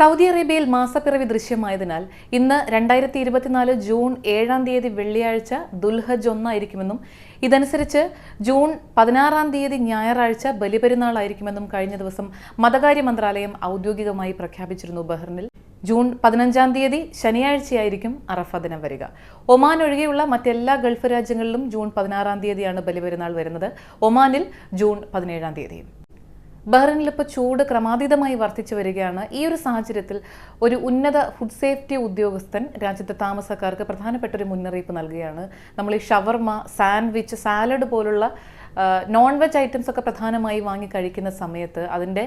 Saudi അറേബ്യയിൽ മാസപ്പിറവി ദൃശ്യമായതിനാൽ ഇന്ന് രണ്ടായിരത്തി ഇരുപത്തിനാല് ജൂൺ ഏഴാം തീയതി വെള്ളിയാഴ്ച ദുൽഹജ് ഒന്നായിരിക്കുമെന്നും ഇതനുസരിച്ച് ജൂൺ പതിനാറാം തീയതി ഞായറാഴ്ച ബലിപെരുന്നാളായിരിക്കുമെന്നും കഴിഞ്ഞ ദിവസം മതകാര്യ മന്ത്രാലയം ഔദ്യോഗികമായി പ്രഖ്യാപിച്ചിരുന്നു ബഹ്റിനിൽ. ജൂൺ പതിനഞ്ചാം തീയതി ശനിയാഴ്ചയായിരിക്കും അറഫ ദിനം വരിക. ഒമാൻ ഒഴികെയുള്ള മറ്റെല്ലാ ഗൾഫ് രാജ്യങ്ങളിലും ജൂൺ പതിനാറാം തീയതിയാണ് ബലിപെരുന്നാൾ വരുന്നത്. ഒമാനിൽ ജൂൺ പതിനേഴാം തീയതിയും ബഹ്റിനിൽ ഇപ്പോൾ ചൂട് ക്രമാതീതമായി വർദ്ധിച്ചു വരികയാണ്. ഈ ഒരു സാഹചര്യത്തിൽ ഒരു ഉന്നത ഫുഡ് സേഫ്റ്റി ഉദ്യോഗസ്ഥൻ രാജ്യത്തെ താമസക്കാർക്ക് പ്രധാനപ്പെട്ട ഒരു മുന്നറിയിപ്പ് നൽകുകയാണ്. നമ്മൾ ഈ ഷവർമ സാൻഡ്വിച്ച് സാലഡ് പോലുള്ള നോൺ വെജ് ഐറ്റംസ് ഒക്കെ പ്രധാനമായി വാങ്ങി കഴിക്കുന്ന സമയത്ത് അതിന്റെ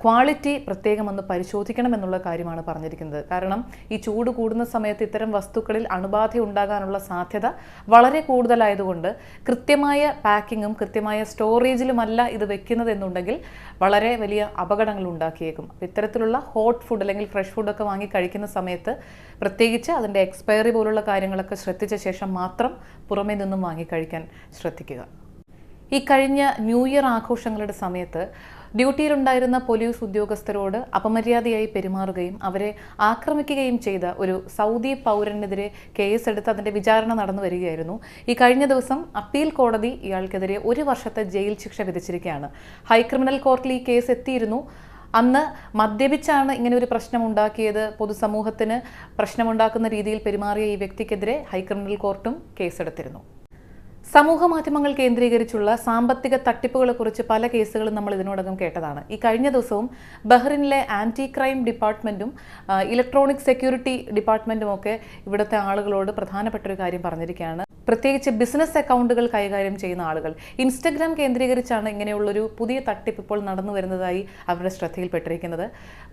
ക്വാളിറ്റി പ്രത്യേകം ഒന്ന് പരിശോധിക്കണം എന്നുള്ള കാര്യമാണ് പറഞ്ഞിരിക്കുന്നത്. കാരണം ഈ ചൂട് കൂടുന്ന സമയത്ത് ഇത്തരം വസ്തുക്കളിൽ അണുബാധ ഉണ്ടാകാനുള്ള സാധ്യത വളരെ കൂടുതലായതുകൊണ്ട് കൃത്യമായ പാക്കിങ്ങും കൃത്യമായ സ്റ്റോറേജിലുമല്ല ഇത് വെക്കുന്നത് എന്നുണ്ടെങ്കിൽ വളരെ വലിയ അപകടങ്ങൾ ഉണ്ടാക്കിയേക്കും. ഇത്തരത്തിലുള്ള ഹോട്ട് ഫുഡ് അല്ലെങ്കിൽ ഫ്രഷ് ഫുഡൊക്കെ വാങ്ങി കഴിക്കുന്ന സമയത്ത് പ്രത്യേകിച്ച് അതിന്റെ എക്സ്പയറി പോലുള്ള കാര്യങ്ങളൊക്കെ ശ്രദ്ധിച്ച ശേഷം മാത്രം പുറമേ നിന്നും വാങ്ങി കഴിക്കാൻ ശ്രദ്ധിക്കുക. ഈ കഴിഞ്ഞ ന്യൂ ഇയർ ആഘോഷങ്ങളുടെ സമയത്ത് ഡ്യൂട്ടിയിലുണ്ടായിരുന്ന പോലീസ് ഉദ്യോഗസ്ഥരോട് അപമര്യാദയായി പെരുമാറുകയും അവരെ ആക്രമിക്കുകയും ചെയ്ത ഒരു സൗദി പൗരനെതിരെ കേസെടുത്ത് അതിന്റെ വിചാരണ നടന്നു വരികയായിരുന്നു. ഈ കഴിഞ്ഞ ദിവസം അപ്പീൽ കോടതി ഇയാൾക്കെതിരെ ഒരു വർഷത്തെ ജയിൽ ശിക്ഷ വിധിച്ചിരിക്കുകയാണ്. ഹൈക്രിമിനൽ കോർട്ടിൽ ഈ കേസ് എത്തിയിരുന്നു. അന്ന് മദ്യപിച്ചാണ് ഇങ്ങനെ ഒരു പ്രശ്നം ഉണ്ടാക്കിയത്. പൊതുസമൂഹത്തിന് പ്രശ്നമുണ്ടാക്കുന്ന രീതിയിൽ പെരുമാറിയ ഈ വ്യക്തിക്കെതിരെ ഹൈക്രിമിനൽ കോർട്ടും കേസെടുത്തിരുന്നു. സമൂഹ മാധ്യമങ്ങൾ കേന്ദ്രീകരിച്ചുള്ള സാമ്പത്തിക തട്ടിപ്പുകളെക്കുറിച്ച് പല കേസുകളും നമ്മൾ ഇതിനോടകം കേട്ടതാണ്. ഈ കഴിഞ്ഞ ദിവസവും ബഹ്റിനിലെ ആന്റി ക്രൈം ഡിപ്പാർട്ട്മെന്റും ഇലക്ട്രോണിക് സെക്യൂരിറ്റി ഡിപ്പാർട്ട്മെന്റും ഒക്കെ ഇവിടുത്തെ ആളുകളോട് പ്രധാനപ്പെട്ട ഒരു കാര്യം പറഞ്ഞിരിക്കുകയാണ്. പ്രത്യേകിച്ച് ബിസിനസ് അക്കൗണ്ടുകൾ കൈകാര്യം ചെയ്യുന്ന ആളുകൾ. ഇൻസ്റ്റഗ്രാം കേന്ദ്രീകരിച്ചാണ് ഇങ്ങനെയുള്ളൊരു പുതിയ തട്ടിപ്പ് ഇപ്പോൾ നടന്നു വരുന്നതായി അവരുടെ ശ്രദ്ധയിൽപ്പെട്ടിരിക്കുന്നത്.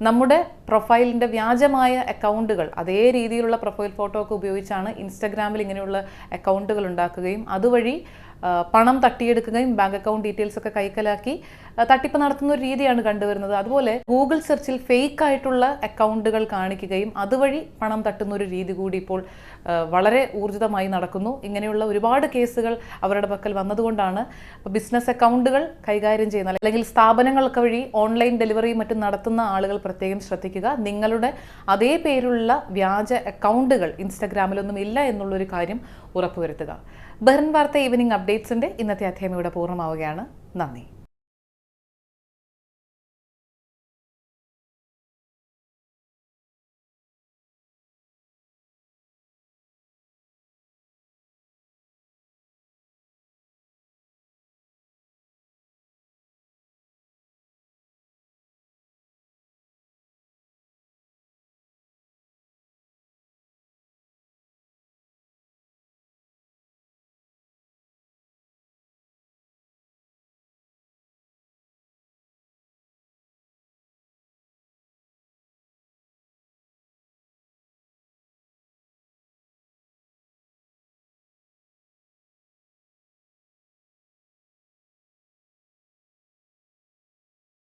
നമ്മുടെ പ്രൊഫൈലിന്റെ വ്യാജമായ അക്കൗണ്ടുകൾ അതേ രീതിയിലുള്ള പ്രൊഫൈൽ ഫോട്ടോ ഒക്കെ ഉപയോഗിച്ചാണ് ഇൻസ്റ്റഗ്രാമിൽ ഇങ്ങനെയുള്ള അക്കൗണ്ടുകൾ ഉണ്ടാക്കുകയും അതുവഴി പണം തട്ടിയെടുക്കുകയും ബാങ്ക് അക്കൗണ്ട് ഡീറ്റെയിൽസ് ഒക്കെ കൈക്കലാക്കി തട്ടിപ്പ് നടത്തുന്ന ഒരു രീതിയാണ് കണ്ടുവരുന്നത്. അതുപോലെ ഗൂഗിൾ സെർച്ചിൽ ഫേക്ക് ആയിട്ടുള്ള അക്കൗണ്ടുകൾ കാണിക്കുകയും അതുവഴി പണം തട്ടുന്ന ഒരു രീതി കൂടി ഇപ്പോൾ വളരെ ഊർജിതമായി നടക്കുന്നു. ഇങ്ങനെയുള്ള ഒരുപാട് കേസുകൾ അവരുടെ പക്കൽ വന്നതുകൊണ്ടാണ് ബിസിനസ് അക്കൗണ്ടുകൾ കൈകാര്യം ചെയ്യുന്ന അല്ലെങ്കിൽ സ്ഥാപനങ്ങൾക്ക് വഴി ഓൺലൈൻ ഡെലിവറിയും മറ്റും നടത്തുന്ന ആളുകൾ പ്രത്യേകം ശ്രദ്ധിക്കുക. നിങ്ങളുടെ അതേ പേരുള്ള വ്യാജ അക്കൗണ്ടുകൾ ഇൻസ്റ്റഗ്രാമിലൊന്നും ഇല്ല എന്നുള്ളൊരു കാര്യം ഉറപ്പുവരുത്തുക. ബഹ്റിൻ വാർത്ത ഈവനിങ് അപ്ഡേറ്റ്സിന്റെ ഇന്നത്തെ അധ്യായം ഇവിടെ പൂർണമാവുകയാണ്. നന്ദി.